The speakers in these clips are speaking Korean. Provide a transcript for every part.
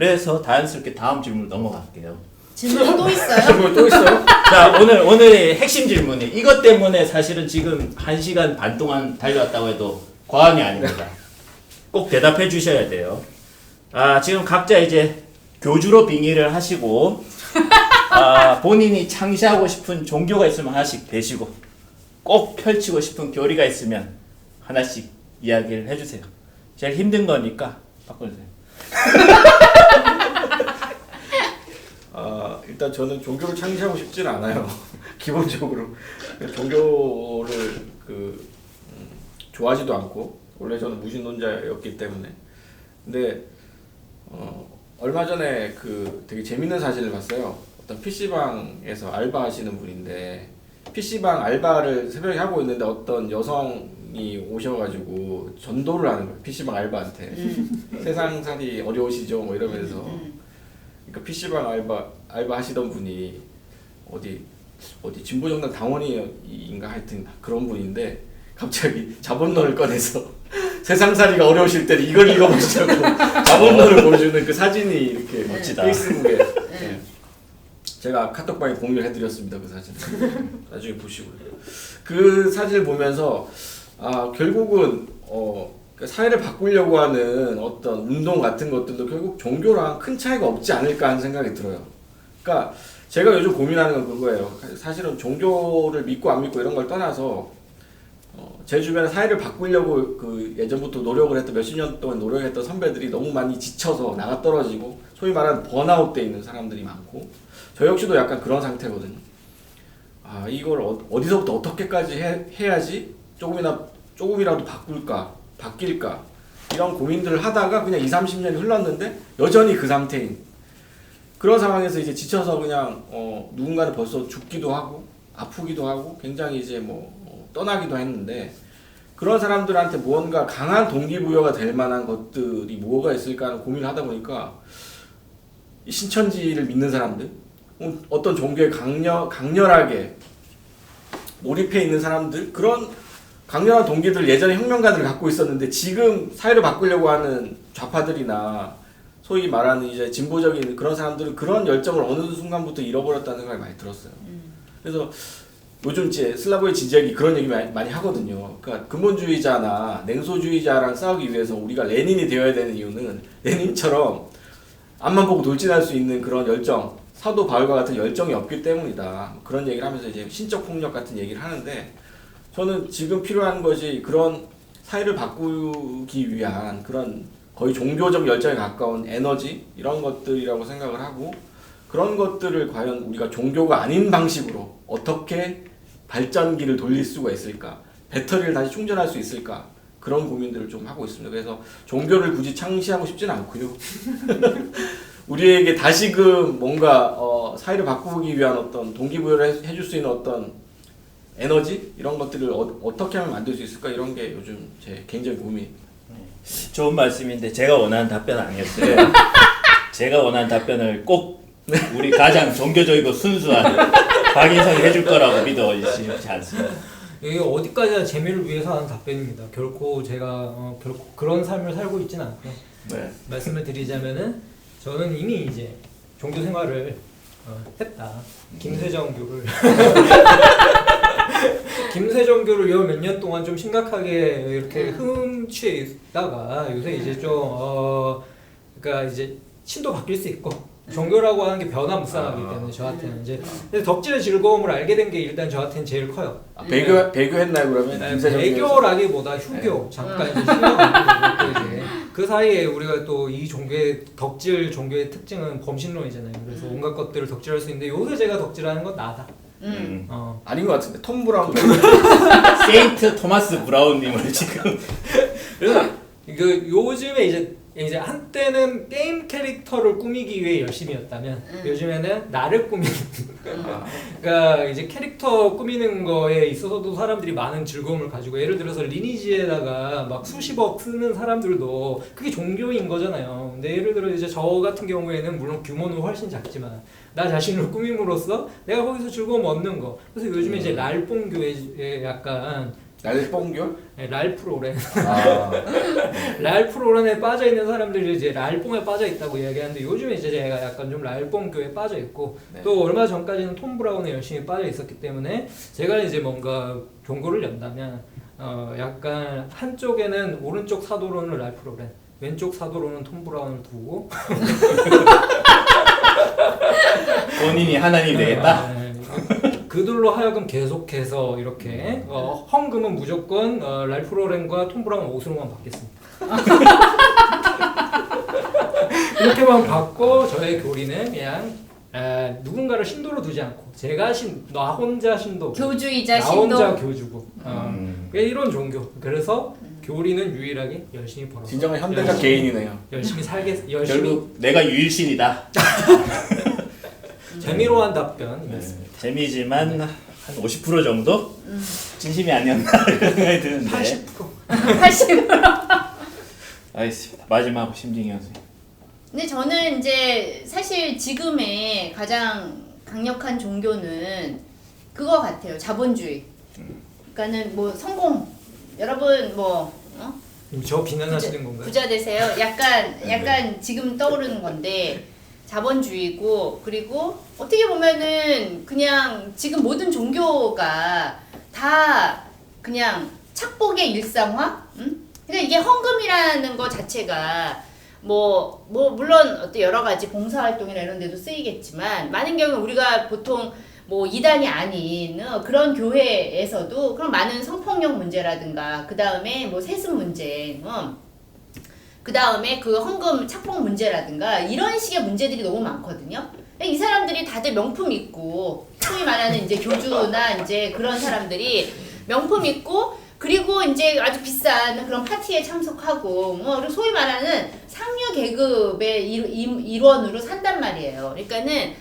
그래서 자연스럽게 다음 질문 넘어갈게요. 질문 또 있어요? 질문 또 있어요? 자 오늘 오늘의 핵심 질문이 이것 때문에 사실은 지금 한 시간 반 동안 달려왔다고 해도 과언이 아닙니다. 꼭 대답해 주셔야 돼요. 아 지금 각자 이제 교주로 빙의를 하시고 아 본인이 창시하고 싶은 종교가 있으면 하나씩 대시고 꼭 펼치고 싶은 교리가 있으면 하나씩 이야기를 해주세요. 제일 힘든 거니까 바꿔주세요. 아 일단 저는 종교를 창시하고 싶진 않아요. 기본적으로 종교를 그 음, 좋아하지도 않고 원래 저는 무신론자였기 때문에 근데 어, 얼마 전에 그 되게 재밌는 사진을 봤어요. 어떤 PC방에서 알바하시는 분인데 PC방 알바를 새벽에 하고 있는데 어떤 여성 이 오셔가지고 전도를 하는 거예요. PC방 알바한테 음. 세상 살이 어려우시죠 뭐 이러면서 음. 그러니까 PC방 알바 알바 하시던 분이 어디 어디 진보정당 당원인가 하여튼 그런 분인데 갑자기 자본론을 꺼내서 세상 살이가 어려우실 때는 이걸 읽어보시라고 자본론을 보여주는 그 사진이 이렇게 멋지다. 페이스북에 네. 제가 카톡방에 공유를 해드렸습니다 그 사진 나중에 보시고요 그 사진을 보면서 아 결국은 어그 사회를 바꾸려고 하는 어떤 운동 같은 것들도 결국 종교랑 큰 차이가 없지 않을까 하는 생각이 들어요. 그러니까 제가 요즘 고민하는 건 그거예요. 사실은 종교를 믿고 안 믿고 이런 걸 떠나서 어, 제 주변에 사회를 바꾸려고 그 예전부터 노력을 했던 몇십 년 동안 노력했던 선배들이 너무 많이 지쳐서 나가 떨어지고 소위 말하는 번아웃 돼 있는 사람들이 많고 저 역시도 약간 그런 상태거든요. 아 이걸 어, 어디서부터 어떻게까지 해, 해야지 조금이나 조금이라도 바꿀까 바뀔까 이런 고민들을 하다가 그냥 2, 30년이 흘렀는데 여전히 그 상태인. 그런 상황에서 이제 지쳐서 그냥 어, 누군가는 벌써 죽기도 하고 아프기도 하고 굉장히 이제 뭐 어, 떠나기도 했는데 그런 사람들한테 무언가 강한 동기부여가 될 만한 것들이 뭐가 있을까 하는 고민을 하다 보니까 이 신천지를 믿는 사람들 어, 어떤 종교에 강렬, 강렬하게 몰입해 있는 사람들 그런 강렬한 동기들 예전에 혁명가들을 갖고 있었는데 지금 사회를 바꾸려고 하는 좌파들이나 소위 말하는 이제 진보적인 그런 사람들은 그런 열정을 어느 순간부터 잃어버렸다는 생각이 많이 들었어요. 그래서 요즘 이제 슬라브의 지적이 그런 얘기 많이, 많이 하거든요. 그러니까 근본주의자나 냉소주의자랑 싸우기 위해서 우리가 레닌이 되어야 되는 이유는 레닌처럼 앞만 보고 돌진할 수 있는 그런 열정, 사도 바울과 같은 열정이 없기 때문이다. 그런 얘기를 하면서 이제 신적 폭력 같은 얘기를 하는데 저는 지금 필요한 것이 그런 사회를 바꾸기 위한 그런 거의 종교적 열정에 가까운 에너지 이런 것들이라고 생각을 하고 그런 것들을 과연 우리가 종교가 아닌 방식으로 어떻게 발전기를 돌릴 수가 있을까 배터리를 다시 충전할 수 있을까 그런 고민들을 좀 하고 있습니다. 그래서 종교를 굳이 창시하고 싶지는 않고요. 우리에게 다시금 뭔가 어, 사회를 바꾸기 위한 어떤 동기부여를 해- 해줄 수 있는 어떤 에너지 이런 것들을 어, 떻게 하면 만들 수 있을까 이런 게 요즘 제 개인적인 고민입니다. 좋은 말씀인데 제가 원하는 답변 아니었어요. 제가 원하는 답변을 꼭 우리 가장 종교적이고 순수한 박인성이 해줄 거라고 믿어 의심치 않습니다. 이게 어디까지나 재미를 위해서 하는 답변입니다. 결코 제가 어, 결코 그런 삶을 살고 있지는 않고요. 네. 말씀을 드리자면은 저는 이미 이제 종교 생활을 어, 했다. 김세정 교를 김세정교를 요 몇 년 동안 좀 심각하게 이렇게 흠취해 있다가 요새 이제 좀 어, 그러니까 이제 신도 바뀔 수 있고 종교라고 하는 게 변화무쌍하기 아. 때문에 저한테는 이제 근데 덕질의 즐거움을 알게 된 게 일단 저한테는 제일 커요. 아, 배교 배교했나요 그러면? 네, 김세정 배교라기보다 휴교 잠깐 이제 휴교 이제 그 사이에 우리가 또 이 종교의 덕질 종교의 특징은 범신론이잖아요. 그래서 음. 온갖 것들을 덕질할 수 있는데 요새 제가 덕질하는 건 나다. 음. 어. 아닌 것 같은데 톰 브라운 세인트 토마스 브라운님을 지금 그래서 그 요즘에 이제 이제 한때는 게임 캐릭터를 꾸미기 위해 열심이었다면 음. 요즘에는 나를 꾸미는 아, 그러니까 이제 캐릭터 꾸미는 거에 있어서도 사람들이 많은 즐거움을 가지고 예를 들어서 리니지에다가 막 수십억 쓰는 사람들도 그게 종교인 거잖아요. 근데 예를 들어 이제 저 같은 경우에는 물론 규모는 훨씬 작지만 나 자신을 꾸밈으로써 내가 거기서 즐거움 얻는 거. 그래서 요즘에 이제 랄뽕교에 약간 날뽕교? 네, 랄프 로렌. 아, 랄프 로렌에 빠져 있는 사람들이 이제 랄뽕에 빠져 있다고 이야기하는데 요즘에 이제 제가 약간 좀 랄뽕교에 빠져 있고 네. 또 얼마 전까지는 톰 브라운에 열심히 빠져 있었기 때문에 제가 이제 뭔가 종교를 연다면 어 약간 한쪽에는 오른쪽 사도로는 랄프 로렌, 왼쪽 사도로는 톰 브라운을 두고 본인이 하나님 되겠다. 네, 그들로 하여금 계속해서 이렇게 어, 헌금은 무조건 어, 랄프 로렌과 톰 브라운 옷으로만 받겠습니다. 이렇게만 받고 저의 교리는 그냥 에, 누군가를 신도로 두지 않고 제가 신, 나 혼자 신도, 교주이자 나 혼자 신도. 교주고 어, 음. 그게 이런 종교. 그래서 교리는 유일하게 열심히 벌어. 진정한 현대적 개인이네요. 열심히 살겠, 열심히 결국 내가 유일신이다. 재미로운 답변이었습니다. 네, 재미지만 한 50% 정도 음. 진심이 아니었나 이런 생각이 드는데. 80%. 80. 알겠습니다. 마지막 심징이 선생님. 근데 저는 이제 사실 지금의 가장 강력한 종교는 그거 같아요. 자본주의. 그러니까는 뭐 성공. 여러분 뭐 어? 저 비난하시는 건가요? 부자 되세요. 약간 약간 지금 떠오르는 건데 자본주의고 그리고 어떻게 보면은 그냥 지금 모든 종교가 다 그냥 착복의 일상화? 응? 그러니까 이게 헌금이라는 거 자체가 뭐, 뭐, 물론 어떤 여러 가지 봉사활동이나 이런 데도 쓰이겠지만, 많은 경우 우리가 보통 뭐 이단이 아닌 어, 그런 교회에서도 그런 많은 성폭력 문제라든가, 그 다음에 뭐 세습 문제, 어, 그 다음에 그 헌금 착복 문제라든가, 이런 식의 문제들이 너무 많거든요. 이 사람들이 다들 명품 있고, 소위 말하는 이제 교주나 이제 그런 사람들이 명품 있고, 그리고 이제 아주 비싼 그런 파티에 참석하고, 뭐, 소위 말하는 상류 계급의 일원으로 산단 말이에요. 그러니까는,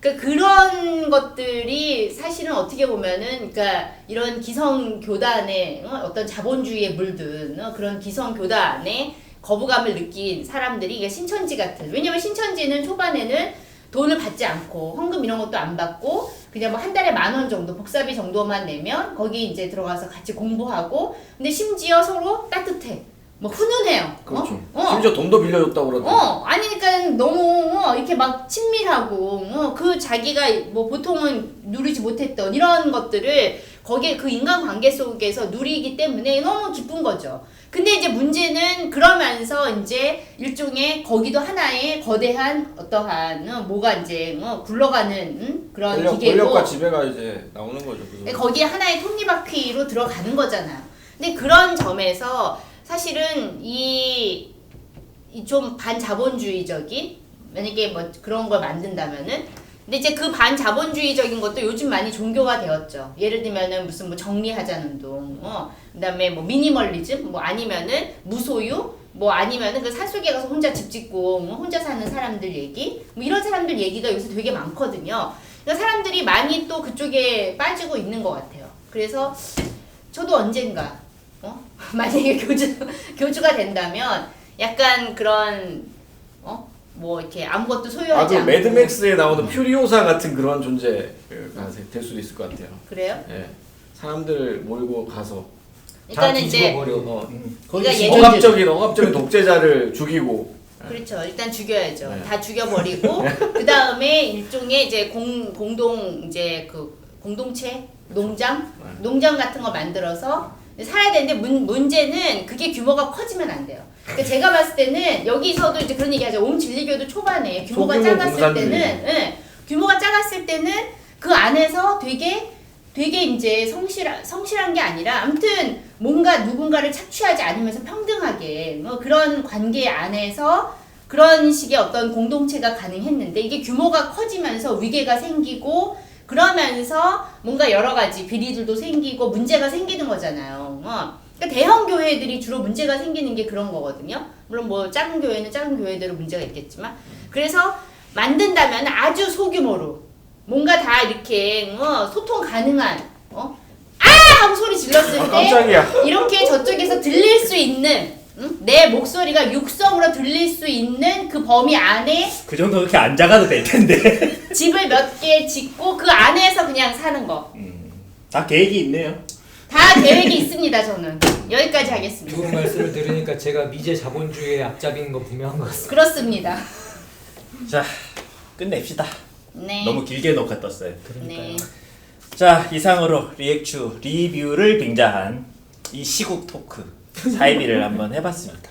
그러니까 그런 것들이 사실은 어떻게 보면은, 그러니까 이런 기성 교단의 어, 어떤 자본주의에 물든 어, 그런 기성 교단의 거부감을 느낀 사람들이 이게 신천지 같은. 왜냐면 신천지는 초반에는 돈을 받지 않고 헌금 이런 것도 안 받고 그냥 뭐 한 달에 만 원 정도 복사비 정도만 내면 거기 이제 들어가서 같이 공부하고 근데 심지어 서로 따뜻해 뭐 훈훈해요 그렇죠. 어? 어. 심지어 돈도 빌려줬다고 그러던데. 어, 아니, 그러니까 너무 어, 이렇게 막 친밀하고, 어, 그 자기가 뭐 보통은 누리지 못했던 이런 것들을 거기에 그 인간관계 속에서 누리기 때문에 너무 기쁜 거죠. 근데 이제 문제는 그러면서 이제 일종의 거기도 하나의 거대한 어떠한 어, 뭐가 이제 어, 굴러가는 음? 그런 권력, 기계고 권력과 지배가 이제 나오는 거죠. 그래서. 근데 거기에 하나의 톱니바퀴로 들어가는 거잖아요. 근데 그런 점에서 사실은 이, 이좀 반자본주의적인 만약에 뭐 그런 걸 만든다면은 근데 이제 그 반자본주의적인 것도 요즘 많이 종교가 되었죠. 예를 들면은 무슨 뭐 정리하자는 운동, 어, 그다음에 뭐 미니멀리즘, 뭐 아니면은 무소유, 뭐 아니면은 그 산속에 가서 혼자 집 짓고 뭐 혼자 사는 사람들 얘기, 뭐 이런 사람들 얘기가 요새 되게 많거든요. 그러니까 사람들이 많이 또 그쪽에 빠지고 있는 것 같아요. 그래서 저도 언젠가 어? 만약에 교주 교주가 된다면 약간 그런 어? 뭐 이렇게 아무것도 소유하지 아그 않고 매드맥스에 나오는 퓨리오사 같은 그런 존재가 될 수도 있을 것 같아요. 그래요? 예. 사람들 몰고 가서 일단은 다 이제 뒤집어버리고. 어, 거기 그러니까 신천지- 억압적인 억압적인 독재자를 죽이고 그렇죠. 일단 죽여야죠. 네. 다 죽여버리고 그 다음에 일종의 이제 공 공동 이제 그 공동체 농장 네. 농장 같은 거 만들어서 살아야 되는데 문, 문제는 그게 규모가 커지면 안 돼요. 그러니까 제가 봤을 때는 여기서도 이제 그런 얘기하죠. 옴 진리교도 초반에 규모가 소규모 작았을 공산주의. 때는 예, 규모가 작았을 때는 그 안에서 되게 되게 이제 성실한 성실한 게 아니라 아무튼 뭔가 누군가를 착취하지 않으면서 평등하게 뭐 그런 관계 안에서 그런 식의 어떤 공동체가 가능했는데 이게 규모가 커지면서 위계가 생기고 그러면서 뭔가 여러 가지 비리들도 생기고 문제가 생기는 거잖아요. 어. 그러니까 대형 교회들이 주로 문제가 생기는 게 그런 거거든요. 물론 뭐 작은 교회는 작은 교회대로 문제가 있겠지만 그래서 만든다면 아주 소규모로 뭔가 다 이렇게 어, 소통 가능한 어? 아 하고 소리 질렀을 아, 때. 이렇게 저쪽에서 들릴 수 있는 응? 내 목소리가 육성으로 들릴 수 있는 그 범위 안에 그 정도 그렇게 안 작아도 될 텐데. 집을 몇 개 짓고 그 안에서 그냥 사는 거. 음, 다 계획이 있네요. 다 계획이 있습니다. 저는 여기까지 하겠습니다. 두 분 말씀을 들으니까 제가 미제 자본주의의 앞잡이인 거 분명한 것 같습니다. 그렇습니다. 자 끝냅시다. 네. 너무 길게 녹화 떴어요. 네. 자 이상으로 리액추 리뷰를 빙자한 이 시국 토크 사이비를 한번 해봤습니다.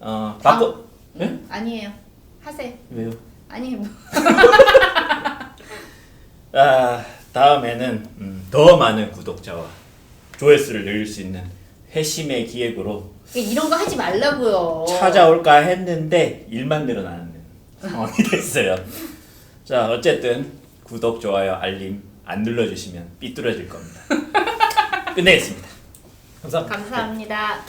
어 바꿔 예? 아니에요. 하세요. 왜요? 아니 뭐. 아 다음에는 음, 더 많은 구독자와 조회수를 늘릴 수 있는 회심의 기획으로 이런 거 하지 말라고요. 찾아올까 했는데 일만 늘어나는 상황이 됐어요. 자 어쨌든 구독 좋아요 알림 안 눌러주시면 삐뚤어질 겁니다. 끝내겠습니다. 감사합니다. 감사합니다.